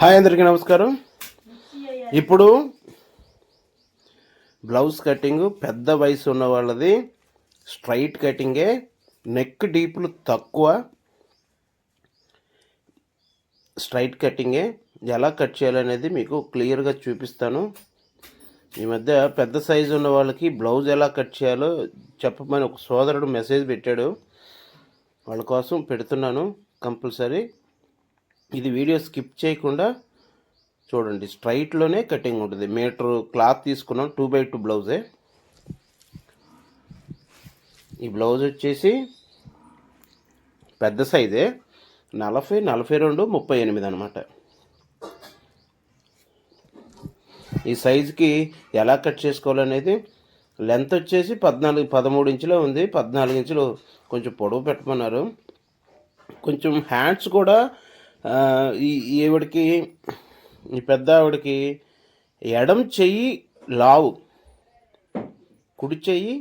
Hi అందరికీ నమస్కారం. ఇప్పుడు బ్లౌజ్ కటింగ్ పెద్ద వయసు ఉన్న వాళ్ళది. స్ట్రైట్ కటింగే నెక్ డీప్లు తక్కువ. స్ట్రైట్ కటింగే ఎలా కట్ చేయాలనేది మీకు క్లియర్గా చూపిస్తాను. ఈ మధ్య పెద్ద సైజు ఉన్న వాళ్ళకి బ్లౌజ్ ఎలా కట్ చేయాలో చెప్పమని ఒక సోదరుడు మెసేజ్ పెట్టాడు. వాళ్ళ కోసం పెడుతున్నాను కంపల్సరీ. ఇది వీడియో స్కిప్ చేయకుండా చూడండి. స్ట్రైట్లోనే కటింగ్ ఉంటుంది. మీటర్ క్లాత్ తీసుకున్నాం. టూ బై టూ బ్లౌజే ఈ బ్లౌజ్ వచ్చేసి పెద్ద సైజే నలభై నలభై రెండు ముప్పై ఎనిమిది అనమాట ఈ సైజుకి ఎలా కట్ చేసుకోవాలనేది? లెంత్ వచ్చేసి పద్నాలుగు పదమూడు ఇంచులో ఉంది. పద్నాలుగు ఇంచులు కొంచెం పొడవు పెట్టమన్నారు. కొంచెం హ్యాండ్స్ కూడా ఈవిడికి ఈ పెద్ద ఆవిడకి ఎడం చెయ్యి లావు కుడి చెయ్యి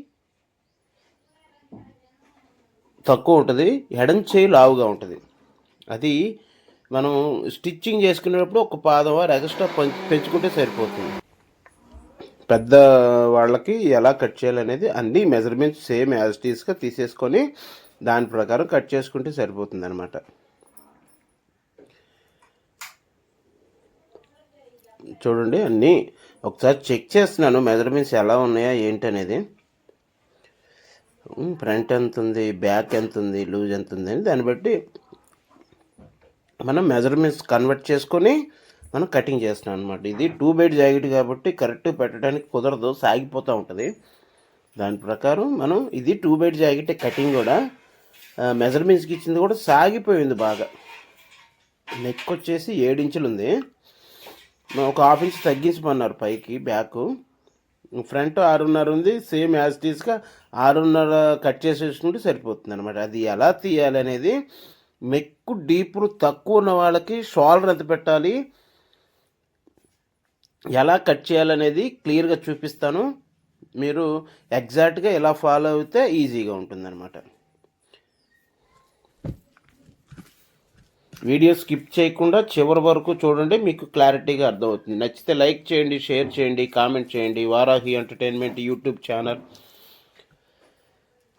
తక్కువ ఉంటుంది ఎడం చెయ్యి లావుగా ఉంటుంది. అది మనం స్టిచ్చింగ్ చేసుకునేటప్పుడు ఒక పాదం వారు ఎక్స్ట్రా పెంచుకుంటే సరిపోతుంది. పెద్ద వాళ్ళకి ఎలా కట్ చేయాలనేది అన్ని మెజర్మెంట్స్ సేమ్ యాజ్ టీస్గా తీసేసుకొని దాని ప్రకారం కట్ చేసుకుంటే సరిపోతుంది అనమాట చూడండి అన్నీ ఒకసారి చెక్ చేస్తున్నాను మెజర్మెంట్స్ ఎలా ఉన్నాయా ఏంటి అనేది ఫ్రంట్ ఎంత ఉంది బ్యాక్ ఎంత ఉంది లూజ్ ఎంత ఉంది అని దాన్ని బట్టి మనం మెజర్మెంట్స్ కన్వర్ట్ చేసుకొని మనం కటింగ్ చేస్తున్నాం అనమాట ఇది టూ బైట్ జాకెట్ కాబట్టి కరెక్ట్ పెట్టడానికి కుదరదు సాగిపోతూ ఉంటుంది. దాని ప్రకారం మనం ఇది టూ బైట్ జాకెట్ కటింగ్ కూడా మెజర్మెంట్స్కి ఇచ్చింది కూడా సాగిపోయింది బాగా. నెక్ వచ్చేసి ఏడించులు ఉంది. ఒక హాఫ్ ఇంచ్ తగ్గించమన్నారు పైకి బ్యాక్. ఫ్రంట్ ఆరున్నర ఉంది సేమ్ యాజ్ టీస్గా ఆరున్నర కట్ చేసేసుకుంటే సరిపోతుంది అనమాట అది ఎలా తీయాలి అనేది మెక్కు డీపులు తక్కువ ఉన్న వాళ్ళకి షోల్డర్ ఎంత పెట్టాలి ఎలా కట్ చేయాలనేది క్లియర్గా చూపిస్తాను. మీరు ఎగ్జాక్ట్గా ఎలా ఫాలో అయితే ఈజీగా ఉంటుందన్నమాట. వీడియో స్కిప్ చేయకుండా చివరి వరకు చూడండి మీకు క్లారిటీగా అర్థమవుతుంది. నచ్చితే లైక్ చేయండి షేర్ చేయండి కామెంట్ చేయండి. Varahi entertainment YouTube channel.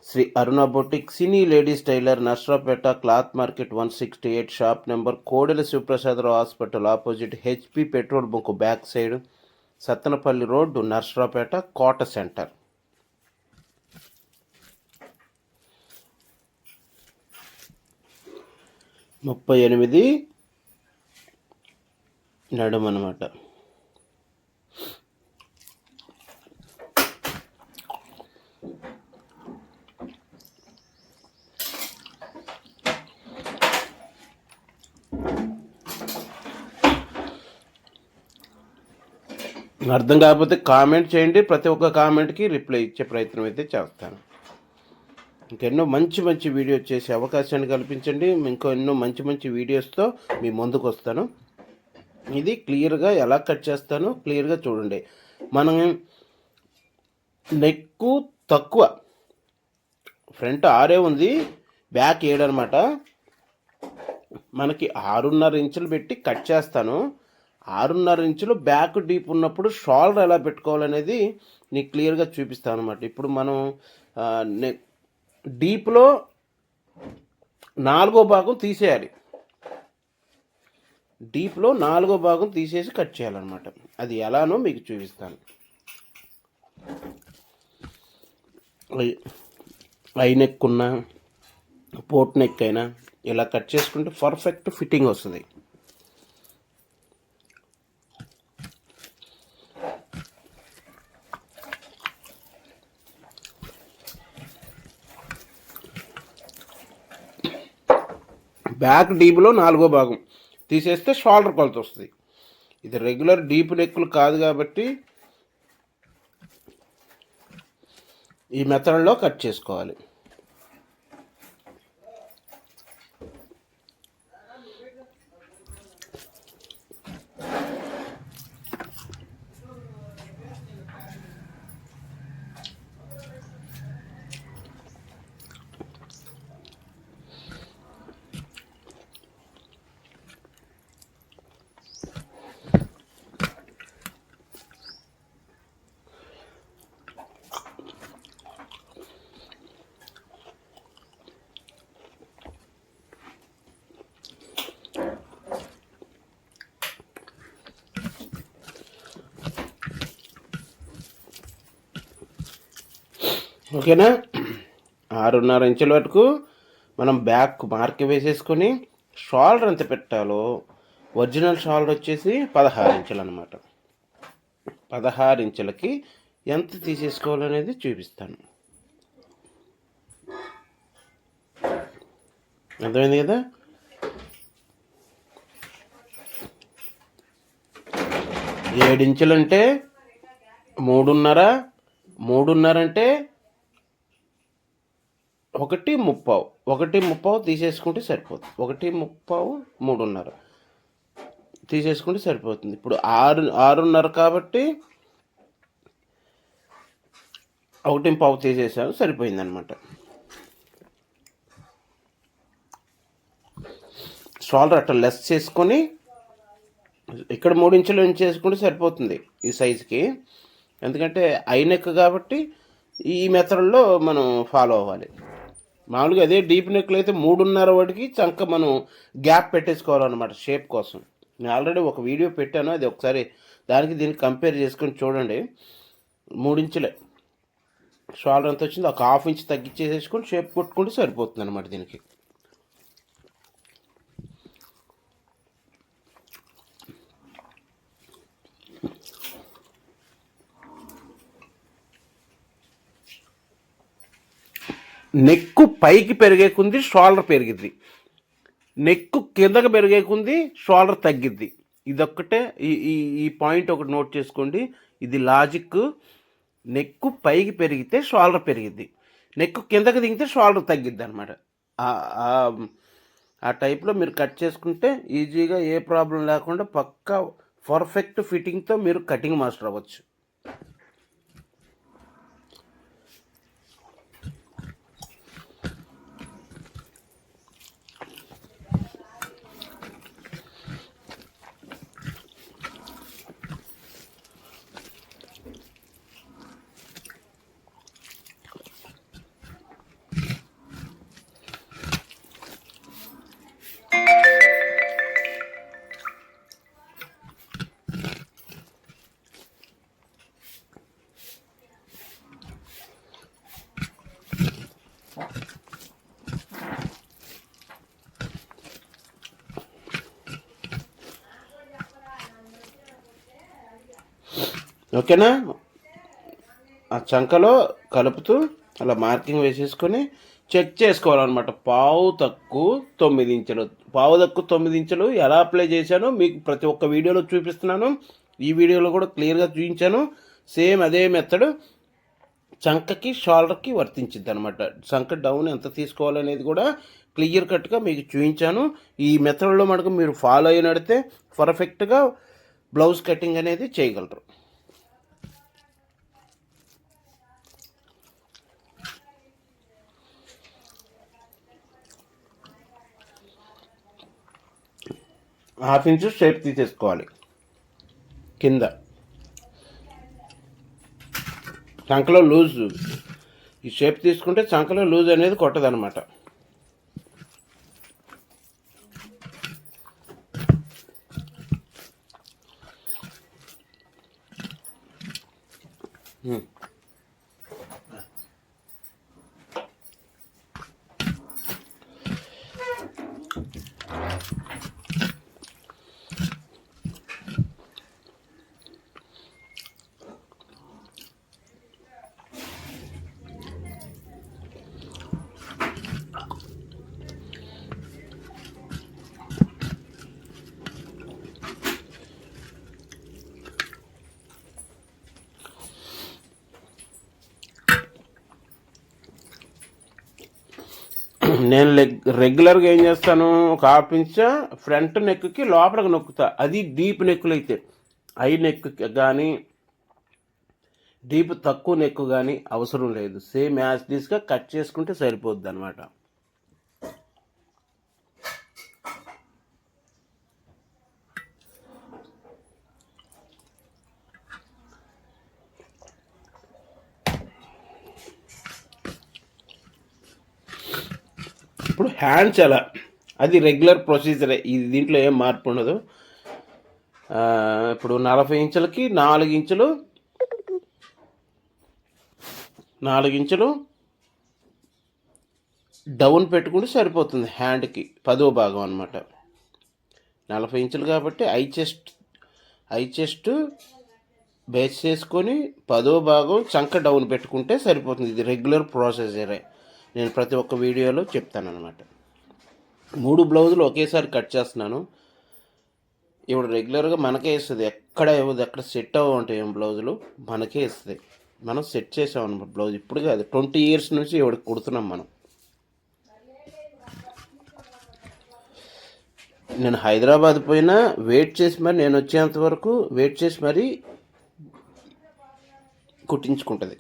Sri Aruna boutique cine ladies tailor Narasaraopet cloth market one sixty eight shop number Kodela Sivaprasada Rao hospital opposite HP petrol bunk back side Sattenapalli road Narasaraopet Kota center. ముప్పై ఎనిమిది నడుము అనమాట అర్థం కాకపోతే comment చేయండి. ప్రతి ఒక్క కామెంట్కి reply ఇచ్చే ప్రయత్నం అయితే చేస్తాను. ఇంకెన్నో మంచి మంచి వీడియో చేసే అవకాశాన్ని కల్పించండి. ఇంకో ఎన్నో మంచి మంచి వీడియోస్తో మీ ముందుకు వస్తాను. ఇది క్లియర్గా ఎలా కట్ చేస్తానో క్లియర్గా చూడండి. మనం నెక్కు తక్కువ ఫ్రంట్ ఆరే ఉంది బ్యాక్ ఏడనమాట మనకి ఆరున్నర ఇంచులు పెట్టి కట్ చేస్తాను. ఆరున్నర ఇంచులు బ్యాక్ డీప్ ఉన్నప్పుడు షోల్డర్ ఎలా పెట్టుకోవాలనేది నీకు క్లియర్గా చూపిస్తాను అనమాట ఇప్పుడు మనం నెక్ డీప్లో నాలుగో భాగం తీసేయాలి. డీప్లో నాలుగో భాగం తీసేసి కట్ చేయాలన్నమాట. అది ఎలానో మీకు చూపిస్తాను. ఐ- నెక్ ఉన్న పోట్ నెక్ అయినా ఇలా కట్ చేసుకుంటే పర్ఫెక్ట్ ఫిట్టింగ్ వస్తుంది. బ్యాక్ డీప్లో నాలుగో భాగం. తీసేస్తే షోల్డర్ కొలత వస్తుంది. ఇది రెగ్యులర్ డీప్ నెక్కులు కాదు కాబట్టి ఈ మెథడ్లో కట్ చేసుకోవాలి. ఓకేనా? ఆరున్నర ఇంచుల వరకు మనం బ్యాక్ మార్క్ వేసేసుకొని షోల్డర్ ఎంత పెట్టాలో ఒరిజినల్ షోల్డర్ వచ్చేసి పదహారు ఇంచులు అనమాట పదహారు ఇంచులకి ఎంత తీసేసుకోవాలనేది చూపిస్తాను. అర్థమైంది కదా? ఏడించులంటే మూడున్నర మూడున్నర అంటే ఒకటి ముప్పావు. ఒకటి ముప్పావు తీసేసుకుంటే సరిపోతుంది. ఒకటి ముప్పావు మూడున్నర. తీసేసుకుంటే సరిపోతుంది. ఇప్పుడు ఆరు ఆరున్నర కాబట్టి ఒకటి పావు తీసేసాను సరిపోయింది అనమాట షోల్డర్ అట్లా లెస్ చేసుకొని ఇక్కడ మూడించులు చేసుకుంటే సరిపోతుంది ఈ సైజుకి. ఎందుకంటే ఐనెక్ కాబట్టి ఈ మెథడ్లో మనం ఫాలో అవ్వాలి. మామూలుగా అదే డీప్ నెక్లు అయితే మూడున్నర వాటికి చంక మనం గ్యాప్ పెట్టేసుకోవాలన్నమాట షేప్ కోసం. నేను ఆల్రెడీ ఒక వీడియో పెట్టాను అది ఒకసారి దానికి దీనికి కంపేర్ చేసుకొని చూడండి. మూడించులే. షోల్డర్ ఎంత వచ్చింది ఒక హాఫ్ ఇంచ్ తగ్గించేసేసుకొని షేప్ కొట్టుకుంటే సరిపోతుంది అనమాట దీనికి. నెక్కు పైకి పెరిగే కొంది షోల్డర్ పెరిగిద్ది. నెక్కు కిందకి పెరిగే కొంది షోల్డర్ తగ్గిద్ది. ఇదొక్కటే ఈ ఈ ఈ పాయింట్ ఒకటి నోట్ చేసుకోండి. ఇది లాజిక్. నెక్కు పైకి పెరిగితే షోల్డర్ పెరిగిద్ది. నెక్కు కిందకి దిగితే షోల్డర్ తగ్గిద్ది అనమాట ఆ టైప్లో మీరు కట్ చేసుకుంటే ఈజీగా ఏ ప్రాబ్లం లేకుండా పక్కా పర్ఫెక్ట్ ఫిట్టింగ్తో మీరు కటింగ్ మాస్టర్ అవ్వచ్చు. ఓకేనా? ఆ చంకలో కలుపుతూ అలా మార్కింగ్ వేసేసుకొని చెక్ చేసుకోవాలన్నమాట. పావు తక్కువ తొమ్మిది ఇంచులు. పావు తక్కువ తొమ్మిది ఇంచులు ఎలా అప్లై చేశానో మీకు ప్రతి ఒక్క వీడియోలో చూపిస్తున్నాను. ఈ వీడియోలో కూడా క్లియర్గా చూపించాను. సేమ్ అదే మెథడ్. చంకకి షోల్డర్కి వర్తించింది అనమాట చంక డౌన్ ఎంత తీసుకోవాలనేది కూడా క్లియర్ కట్గా మీకు చూపించాను. ఈ మెథడ్లో మనకు మీరు ఫాలో అయి నడితే పర్ఫెక్ట్గా బ్లౌజ్ కటింగ్ అనేది చేయగలరు. హాఫ్ ఇంచ్ షేప్ తీసేసుకోవాలి. కింద. చంకలో లూజ్. ఈ షేప్ తీసుకుంటే చంకలో లూజ్ అనేది కొట్టదనమాట. నేను రెగ్యులర్గా ఏం చేస్తాను? ఒక హాఫ్ ఇంచ్ ఫ్రంట్ నెక్కి లోపలికి నొక్కుతా. అది డీప్ నెక్కులు అయితే ఐ నెక్ కానీ డీప్ తక్కువ నెక్కు కానీ అవసరం లేదు. సేమ్ యాజ్ డీస్గా కట్ చేసుకుంటే సరిపోద్ది అనమాట ఇప్పుడు హ్యాండ్స్ ఎలా అది రెగ్యులర్ ప్రొసీజరే ఇది దీంట్లో ఏం మార్పు ఉండదు. ఇప్పుడు నలభై ఇంచులకి నాలుగు ఇంచులు నాలుగు ఇంచులు డౌన్ పెట్టుకుంటే సరిపోతుంది హ్యాండ్కి పదో భాగం అనమాట నలభై ఇంచులు కాబట్టి ఐ చెస్ట్ ఐ చెస్ట్ బేస్ చేసుకొని పదో భాగం చంక డౌన్ పెట్టుకుంటే సరిపోతుంది. ఇది రెగ్యులర్ ప్రాసెసరే నేను ప్రతి ఒక్క వీడియోలో చెప్తాను అనమాట మూడు బ్లౌజులు ఒకేసారి కట్ చేస్తున్నాను. ఇప్పుడు రెగ్యులర్గా మనకే ఇస్తుంది. ఎక్కడ ఇవ్వదు ఎక్కడ సెట్ అవ్వ ఉంటాయి ఏం బ్లౌజులు? మనకే ఇస్తుంది. మనం సెట్ చేసాం అనమాట బ్లౌజ్ ఇప్పుడు కాదు ట్వంటీ ఇయర్స్ నుంచి ఇవి కుడుతున్నాం మనం. నేను హైదరాబాద్ పోయినా వెయిట్ చేసి మరి నేను వచ్చేంత వరకు వెయిట్ చేసి మరీ కుట్టించుకుంటుంది.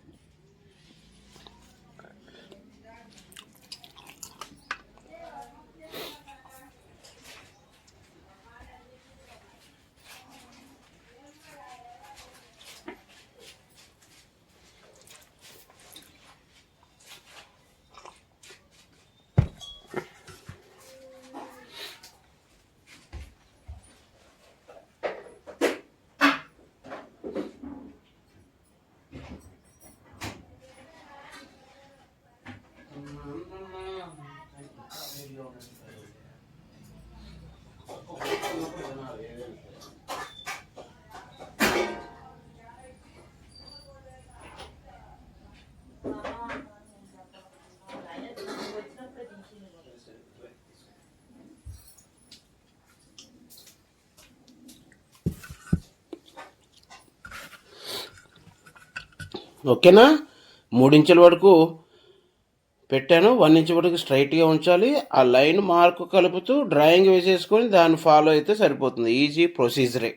ఓకేనా? మూడించుల వరకు పెట్టాను. వన్ ఇంచ్ వరకు స్ట్రైట్గా ఉంచాలి. ఆ లైన్ మార్క్ కలుపుతూ డ్రాయింగ్ వేసేసుకొని దాన్ని ఫాలో అయితే సరిపోతుంది. ఈజీ ప్రొసీజరే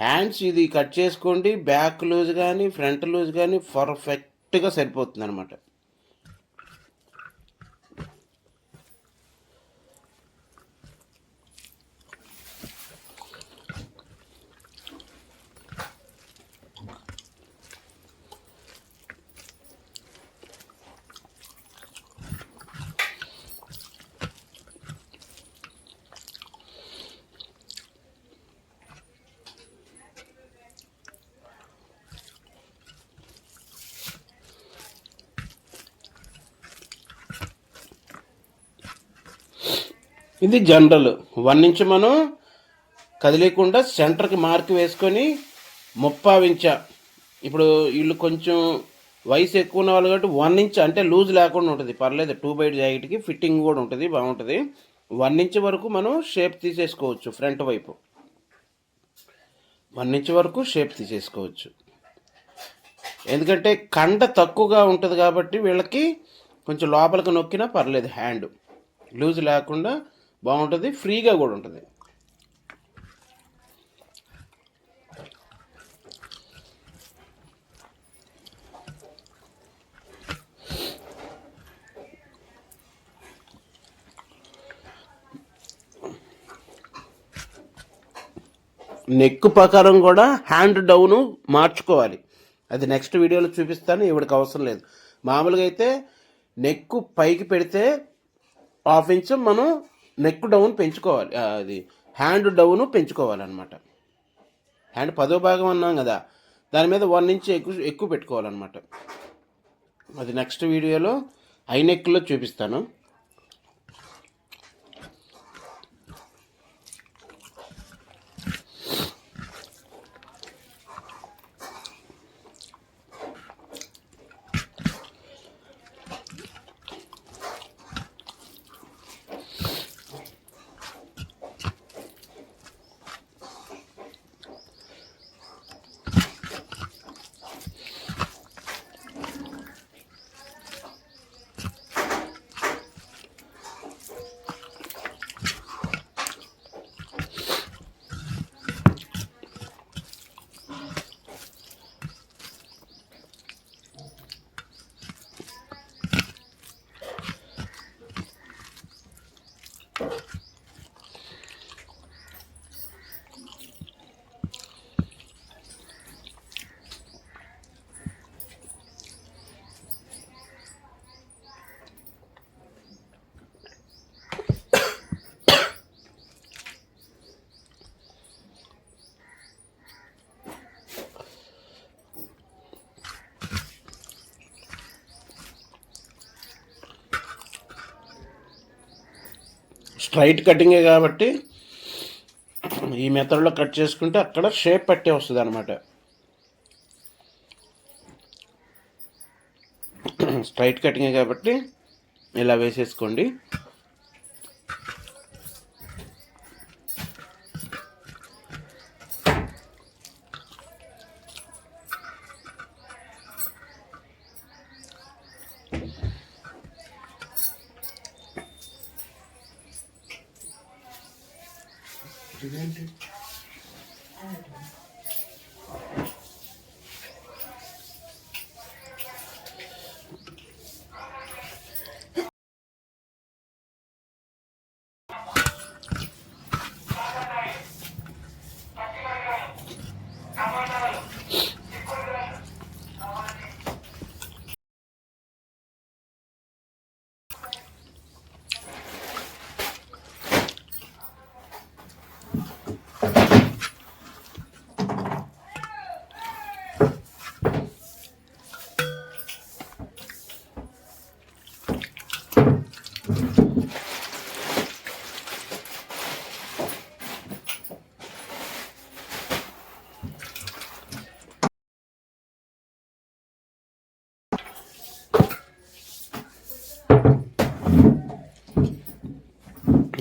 హ్యాండ్స్ ఇది కట్ చేసుకోండి. బ్యాక్ లూజ్ కానీ ఫ్రంట్ లూజ్ కానీ పర్ఫెక్ట్గా సరిపోతుంది అనమాట ఇది జనరల్. వన్ ఇంచ్ మనం కదిలేకుండా సెంటర్కి మార్క్ వేసుకొని ముప్పావించ ఇప్పుడు వీళ్ళు కొంచెం వయసు ఎక్కువ ఉన్న వాళ్ళు కాబట్టి వన్ ఇంచ్ అంటే లూజ్ లేకుండా ఉంటుంది. పర్లేదు టూ బైట్ జాకెట్కి ఫిట్టింగ్ కూడా ఉంటుంది బాగుంటుంది. వన్ ఇంచ్ వరకు మనం షేప్ తీసేసుకోవచ్చు ఫ్రంట్ వైపు. వన్ ఇంచ్ వరకు షేప్ తీసేసుకోవచ్చు. ఎందుకంటే కండ తక్కువగా ఉంటుంది కాబట్టి వీళ్ళకి కొంచెం లోపలికి నొక్కినా పర్లేదు హ్యాండ్. లూజ్ లేకుండా బాగుంటుంది ఫ్రీగా కూడా ఉంటుంది. నెక్ ప్రకారం కూడా హ్యాండ్ డౌను మార్చుకోవాలి. అది నెక్స్ట్ వీడియోలో చూపిస్తాను ఇవిడికి అవసరం లేదు. మామూలుగా అయితే నెక్ పైకి పెడితే హాఫ్ ఇంచ్ మనం నెక్ డౌన్ పెంచుకోవాలి. అది హ్యాండ్ డౌన్ పెంచుకోవాలన్నమాట. హ్యాండ్ పదో భాగం అన్నాం కదా దాని మీద వన్ ఇంచ్ ఎక్కువ ఎక్కువ పెట్టుకోవాలన్నమాట. అది నెక్స్ట్ వీడియోలో ఐ నెక్లో చూపిస్తాను. స్ట్రైట్ కటింగే కాబట్టి ఈ మెథడ్లో కట్ చేసుకుంటే అక్కడ షేప్ పట్టే వస్తుంది అనమాట స్ట్రైట్ కటింగే కాబట్టి ఇలా వేసేసుకోండి.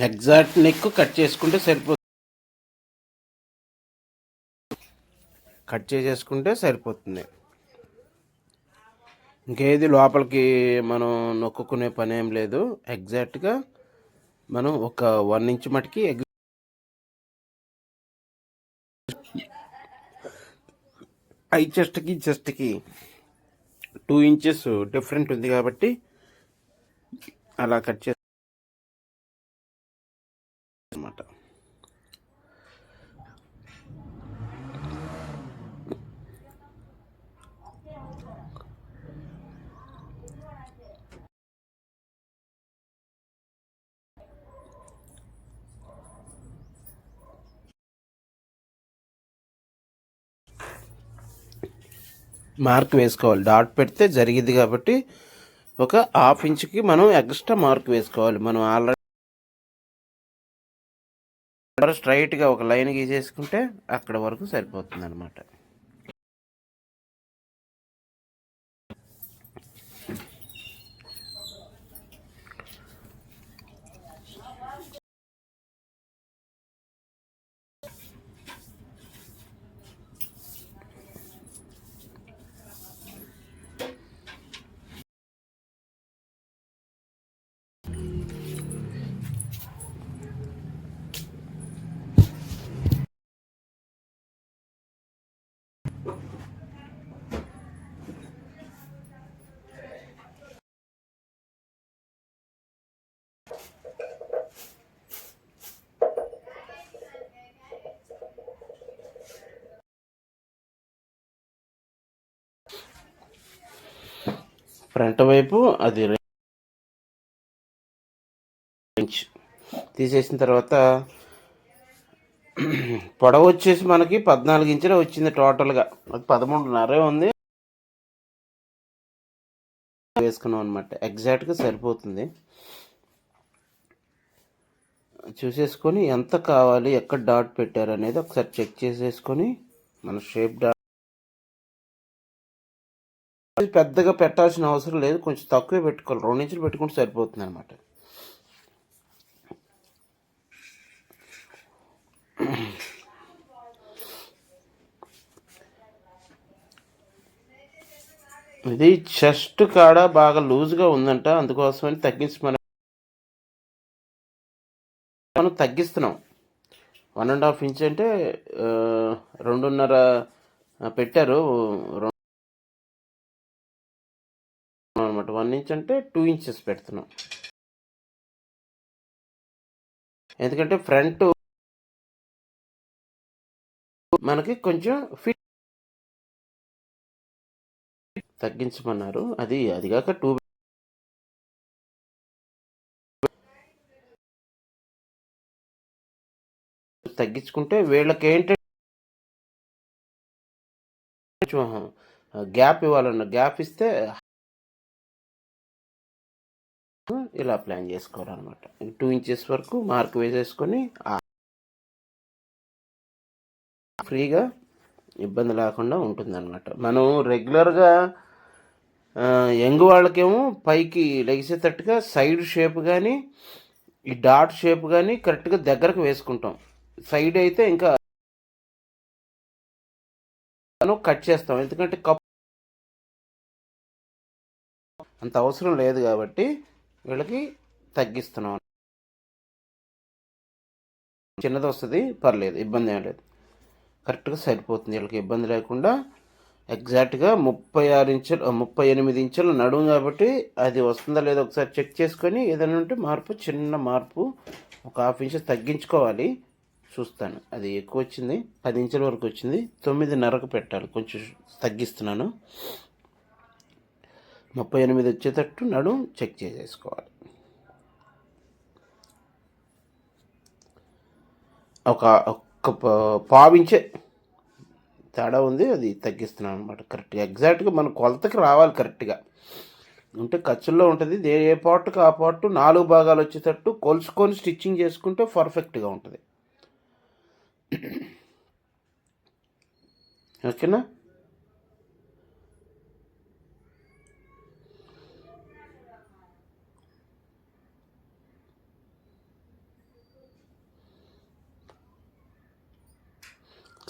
ఎగ్జాక్ట్ నెక్ కట్ చేసుకుంటే సరిపోతుంది కట్ చేసేసుకుంటే సరిపోతుంది. ఇంకేది లోపలికి మనం నొక్కుకునే పని ఏం లేదు. ఎగ్జాక్ట్గా మనం ఒక వన్ ఇంచ్ మటుకి ఎగ్ ఐ చెస్ట్కి చెస్ట్కి టూ ఇంచెస్ డిఫరెంట్ ఉంది కాబట్టి అలా కట్ చేసి అనమాట మార్క్ వేసుకోవాలి. డాట్ పెడితే జరిగింది కాబట్టి ఒక హాఫ్ ఇంచ్కి మనం ఎక్స్ట్రా మార్క్ వేసుకోవాలి. మనం ఆల్రెడీ స్ట్రైట్గా ఒక లైన్ గీసేసుకుంటే అక్కడ వరకు సరిపోతుంది అనమాట ఫ్రంట్ వైపు అది ఇంచ్ తీసేసిన తర్వాత పొడవు వచ్చేసి మనకి పద్నాలుగు ఇంచులు వచ్చింది టోటల్గా. అది పదమూడున్నరే ఉంది. వేసుకున్నాం అనమాట ఎగ్జాక్ట్గా సరిపోతుంది. చూసేసుకొని ఎంత కావాలి ఎక్కడ డాట్ పెట్టారు అనేది ఒకసారి చెక్ చేసేసుకొని మన షేప్ డాట్ పెద్దగా పెట్టాల్సిన అవసరం లేదు. కొంచెం తక్కువే పెట్టుకోవాలి. రెండు ఇంచులు పెట్టుకుంటే సరిపోతుంది అనమాట ఇది చెస్ట్ కాడ బాగా లూజ్గా ఉందంట. అందుకోసమని తగ్గించి మనం మనం తగ్గిస్తున్నాం. వన్ అండ్ హాఫ్ ఇంచ్ అంటే రెండున్నర పెట్టారు. వన్ ఇంచ్ అంటే టూ ఇంచెస్ పెడుతున్నాం. ఎందుకంటే ఫ్రంట్ మనకి కొంచెం ఫిట్ తగ్గించమన్నారు. అది అదిగాక టూ తగ్గించుకుంటే వీళ్ళకి ఏంటంటే కొంచెం గ్యాప్ ఇవ్వాలన్న గ్యాప్ ఇస్తే ఇలా ప్లాన్ చేసుకోవాలన్నమాట. టూ ఇంచెస్ వరకు మార్క్ వేసేసుకొని ఫ్రీగా ఇబ్బంది లేకుండా ఉంటుందన్నమాట. మనం రెగ్యులర్గా యంగ్ వాళ్ళకేమో పైకి లెగిసేటట్టుగా సైడ్ షేప్ కానీ ఈ డాట్ షేప్ కానీ కరెక్ట్గా దగ్గరకు వేసుకుంటాం. సైడ్ అయితే ఇంకా మనం కట్ చేస్తాం. ఎందుకంటే కప్ అంత అవసరం లేదు కాబట్టి వీళ్ళకి తగ్గిస్తున్నాం. చిన్నది వస్తుంది పర్లేదు ఇబ్బంది ఏం లేదు. కరెక్ట్గా సరిపోతుంది వీళ్ళకి ఇబ్బంది లేకుండా ఎగ్జాక్ట్గా ముప్పై ఆరు ఇంచులు ముప్పై ఎనిమిది ఇంచులు నడుము కాబట్టి అది వస్తుందా లేదో ఒకసారి చెక్ చేసుకొని ఏదైనా ఉంటే మార్పు చిన్న మార్పు ఒక హాఫ్ ఇంచ్ తగ్గించుకోవాలి. చూస్తాను అది ఎక్కువ వచ్చింది పది ఇంచుల వరకు వచ్చింది తొమ్మిదిన్నరకు పెట్టాలి కొంచెం తగ్గిస్తున్నాను. ముప్పై ఎనిమిది వచ్చేటట్టు నడు చెక్ చేసేసుకోవాలి. ఒక ఒక్క పావించే తేడా ఉంది అది తగ్గిస్తున్నాను అనమాట కరెక్ట్గా ఎగ్జాక్ట్గా మన కొలతకి రావాలి కరెక్ట్గా ఉంటే ఖర్చుల్లో ఉంటుంది ఏ ఏ పార్ట్కి ఆ పార్ట్ నాలుగు భాగాలు వచ్చేటట్టు కొలుసుకొని స్టిచ్చింగ్ చేసుకుంటే పర్ఫెక్ట్గా ఉంటుంది. ఓకేనా?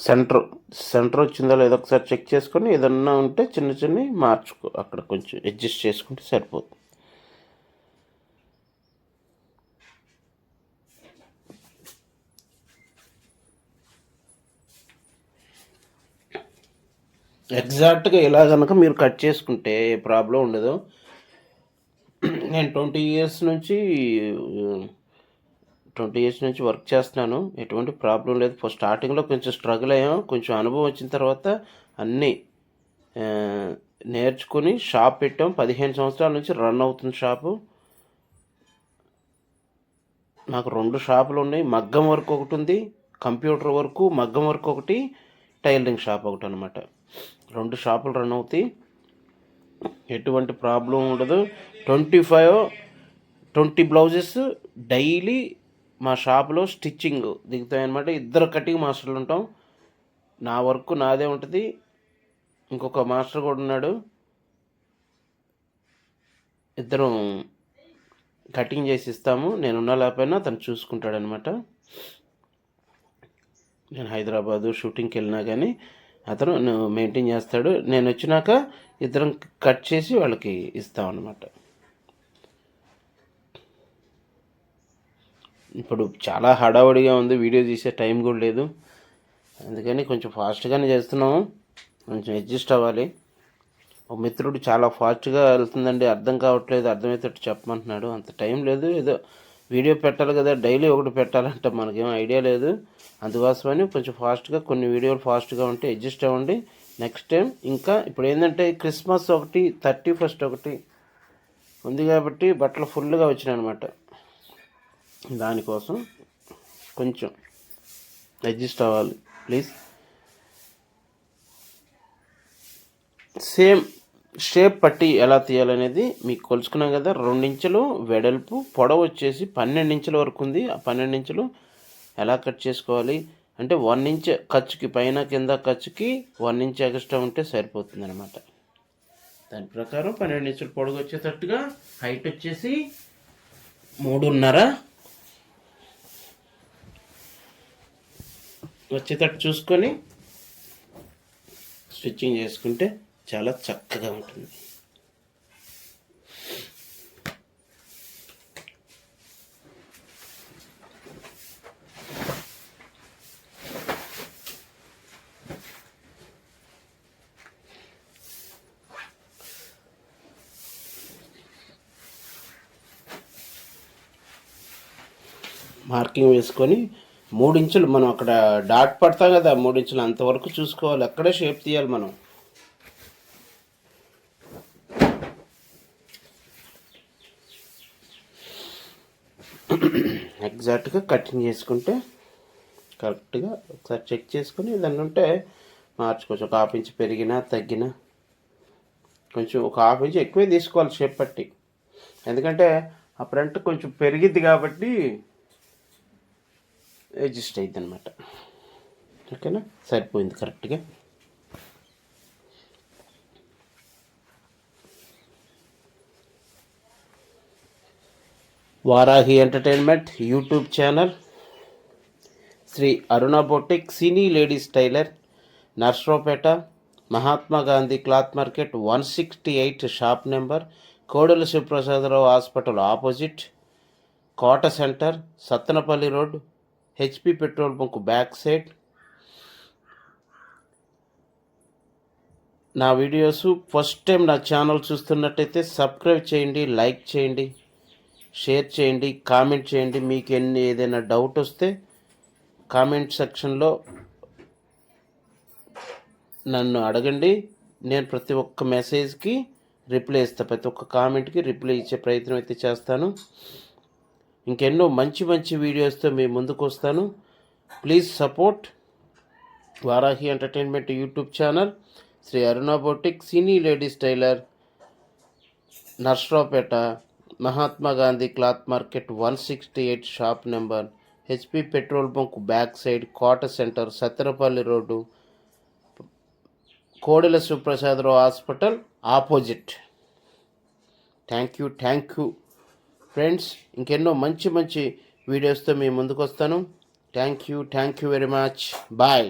సెంటర్ సెంటర్ వచ్చిందో లేదో ఒకసారి చెక్ చేసుకొని ఏదన్నా ఉంటే చిన్న చిన్నవి మార్చుకో. అక్కడ కొంచెం అడ్జస్ట్ చేసుకుంటే సరిపోతుంది. ఎగ్జాక్ట్గా ఇలా కనుక మీరు కట్ చేసుకుంటే ఏ ప్రాబ్లం ఉండదు. నేను ట్వంటీ ఇయర్స్ నుంచి ట్వంటీ ఇయర్స్ నుంచి వర్క్ చేస్తున్నాను. ఎటువంటి ప్రాబ్లం లేదు. ఫస్ట్ స్టార్టింగ్లో కొంచెం స్ట్రగుల్ అయ్యాం. కొంచెం అనుభవం వచ్చిన తర్వాత అన్నీ నేర్చుకుని షాప్ పెట్టాం. పదిహేను సంవత్సరాల నుంచి రన్ అవుతుంది షాపు. నాకు రెండు షాపులు ఉన్నాయి. మగ్గం వర్క్ ఒకటి ఉంది కంప్యూటర్ వర్క్ మగ్గం వర్క్ ఒకటి టైలరింగ్ షాప్ ఒకటి అనమాట రెండు షాపులు రన్ అవుతాయి. ఎటువంటి ప్రాబ్లం ఉండదు. Twenty five twenty blouses daily మా షాప్లో స్టిచ్చింగ్ దిగుతాయి అనమాట ఇద్దరు కటింగ్ మాస్టర్లు ఉంటాం. నా వర్క్ నాదే ఉంటుంది. ఇంకొక మాస్టర్ కూడా ఉన్నాడు. ఇద్దరం కటింగ్ చేసి ఇస్తాము. నేను ఉన్న లేకపోయినా తను చూసుకుంటాడనమాట నేను హైదరాబాదు షూటింగ్కి వెళ్ళినా కానీ అతను మెయింటైన్ చేస్తాడు. నేను వచ్చినాక ఇద్దరం కట్ చేసి వాళ్ళకి ఇస్తాం అనమాట ఇప్పుడు చాలా హడావుడిగా ఉంది వీడియో తీసే టైం కూడా లేదు. అందుకని కొంచెం ఫాస్ట్గానే చేస్తున్నాము. కొంచెం అడ్జస్ట్ అవ్వాలి. ఒక మిత్రుడు చాలా ఫాస్ట్గా వెళ్తుందండి అర్థం కావట్లేదు అర్థమయ్యేటట్టు చెప్పమంటున్నాడు. అంత టైం లేదు ఏదో వీడియో పెట్టాలి కదా డైలీ ఒకటి పెట్టాలంటే మనకేం ఐడియా లేదు. అందుకోసమని కొంచెం ఫాస్ట్గా కొన్ని వీడియోలు ఫాస్ట్గా ఉంటే అడ్జస్ట్ అవ్వండి. నెక్స్ట్ టైం ఇంకా ఇప్పుడు ఏంటంటే క్రిస్మస్ ఒకటి థర్టీ ఫస్ట్ ఒకటి ఉంది కాబట్టి బట్టలు ఫుల్గా వచ్చినాయి అనమాట దానికోసం కొంచెం అడ్జస్ట్ అవ్వాలి ప్లీజ్. సేమ్ షేప్ పట్టి ఎలా తీయాలనేది మీకు కొలుసుకున్నాం కదా రెండించెలు వెడల్పు పొడవు వచ్చేసి పన్నెండు ఇంచుల వరకు ఉంది. ఆ పన్నెండు ఇంచులు ఎలా కట్ చేసుకోవాలి? అంటే వన్ ఇంచ్ ఖర్చుకి పైన కింద ఖర్చుకి వన్ ఇంచ్ ఎక్స్ట్రా ఉంటే సరిపోతుంది అనమాట దాని ప్రకారం పన్నెండు ఇంచులు పొడవు వచ్చేటట్టుగా హైట్ వచ్చేసి మూడున్నర వచ్చేటట్టు చూసుకొని స్టిచ్చింగ్ చేసుకుంటే చాలా చక్కగా ఉంటుంది. మార్కింగ్ వేసుకొని ఇంచులు మనం అక్కడ డాట్ పడతాం కదా మూడు ఇంచులు అంతవరకు చూసుకోవాలి. అక్కడే షేప్ తీయాలి మనం. ఎగ్జాక్ట్గా కటింగ్ చేసుకుంటే కరెక్ట్గా ఒకసారి చెక్ చేసుకొని దాన్ని ఉంటే మార్చుకోవచ్చు. ఒక హాఫ్ ఇంచ్ పెరిగినా తగ్గినా కొంచెం ఒక హాఫ్ ఇంచ్ ఎక్కువే తీసుకోవాలి షేప్ పట్టి ఎందుకంటే ఆ ఫ్రంట్ కొంచెం పెరిగిద్ది కాబట్టి అడ్జస్ట్ అయింది అనమాట ఓకేనా? సరిపోయింది కరెక్ట్గా. Varahi entertainment YouTube channel. Sri Aruna boutique cine ladies tailor Narasaraopet Mahatma Gandhi cloth market one sixty eight shop number Kodela Sivaprasada Rao hospital opposite Kota center Sattenapalli road HP petrol bunk back side. నా videos first time నా channel చూస్తున్నట్టయితే subscribe చేయండి like చేయండి share చేయండి comment చేయండి. మీకు ఎన్ని ఏదైనా డౌట్ వస్తే కామెంట్ సెక్షన్లో నన్ను అడగండి. నేను ప్రతి ఒక్క మెసేజ్కి రిప్లై ఇస్తాను ప్రతి ఒక్క కామెంట్కి రిప్లై ఇచ్చే ప్రయత్నం అయితే చేస్తాను. ఇంకెన్నో మంచి మంచి వీడియోస్తో మీ ముందుకు వస్తాను please support Varahi entertainment YouTube channel Sri Aruna boutique cine ladies tailor Narasaraopet Mahatma Gandhi cloth market one sixty eight shop number HP petrol bunk back side Kota center Sattenapalli road Kodela Sivaprasada Rao hospital opposite thank you thank you friends ఇంకెన్నో మంచి మంచి వీడియోస్తో మీ ముందుకు వస్తాను thank you thank you very much bye